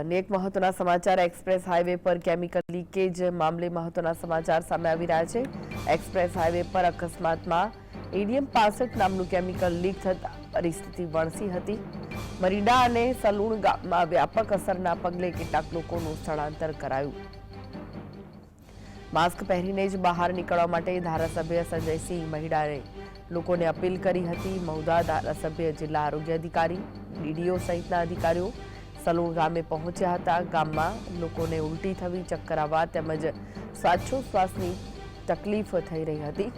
અન્ય મહત્વના સમાચાર એક્સપ્રેસ હાઈવે પર કેમિકલ લીકેજ મામલે મહત્વના સમાચાર સામે આવી રહ્યા છે. એક્સપ્રેસ હાઈવે પર અકસ્માતમાં એડીએમ પાસઠ નામનું કેમિકલ લીક થતા પરિસ્થિતિ વણસી હતી. મરીડા અને સલુણ ગામમાં વ્યાપક અસરના પગલે કેટલાક લોકોનું સ્થળાંતર કરાયું. માસ્ક પહેરીને જ બહાર નીકળવા માટે ધારાસભ્ય સંજયસિંહ મહિડાએ લોકોને અપીલ કરી હતી. મહુદા ધારાસભ્ય જિલ્લા આરોગ્ય અધિકારી, ડીડીઓ સહિતના અધિકારીઓ સલુણ ગામે પહોંચ્યા હતા. ગામમાં લોકોને ઉલટી થવી, ચક્કર આવવા તેમજ શ્વાસોશ્વાસની તકલીફ થઈ રહી હતી.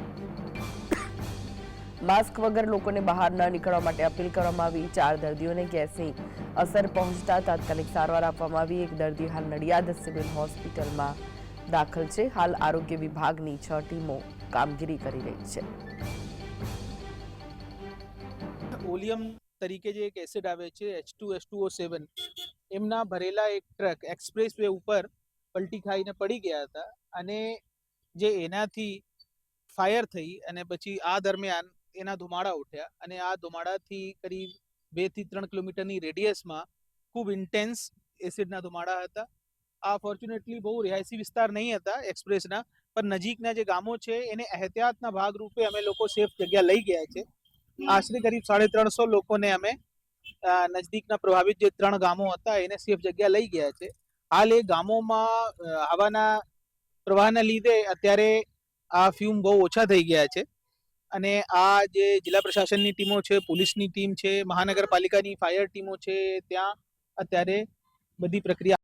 માસ્ક વગર લોકોને બહાર ન નીકળવા માટે અપીલ કરવામાં આવી. ચાર દર્દીઓને ગેસની અસર પહોંચતા તાત્કાલિક સારવાર આપવામાં આવી. એક દર્દી હાલ નડિયાદ સિવિલ હોસ્પિટલમાં દાખલ છે. હાલ આરોગ્ય વિભાગની છ ટીમો કામગીરી કરી રહી છે. ઓલિયમ તરીકે જે એક એસિડ આવે છે H two H two O seven એમના ભરેલા એક ટ્રક એક્સપ્રેસ વે ઉપર પલટી ખાઈને પડી ગયા હતા અને જે એનાથી ફાયર થઈ અને પછી આ દરમિયાન એના ધુમાડા ઉઠ્યા અને આ ધુમાડાથી કરીબ બેથી ત્રણ કિલોમીટરની રેડિયસમાં ખૂબ ઇન્ટેન્સ એસિડના ધુમાડા હતા. આ ફોર્ચ્યુનેટલી બહુ રિહાયસી વિસ્તાર નહીં હતા એક્સપ્રેસના પણ નજીકના જે ગામો છે, એને એહતિયાતના ભાગરૂપે અમે લોકો સેફ જગ્યા લઈ ગયા છે. આશરે કરીબ સાડા ત્રણસો લોકોને અમે નજદીકના પ્રભાવિત જે ત્રણ ગામો હતા એને સેફ જગ્યા લઈ ગયા છે. હાલ એ ગામોમાં હવાના પ્રવાહના લીધે અત્યારે આ ફ્યુમ બહુ ઓછા થઈ ગયા છે. અને આ જે જિલ્લા પ્રશાસનની ટીમો છે, પોલીસની ટીમ છે, મહાનગરપાલિકાની ફાયર ટીમો છે, ત્યાં અત્યારે બધી પ્રક્રિયા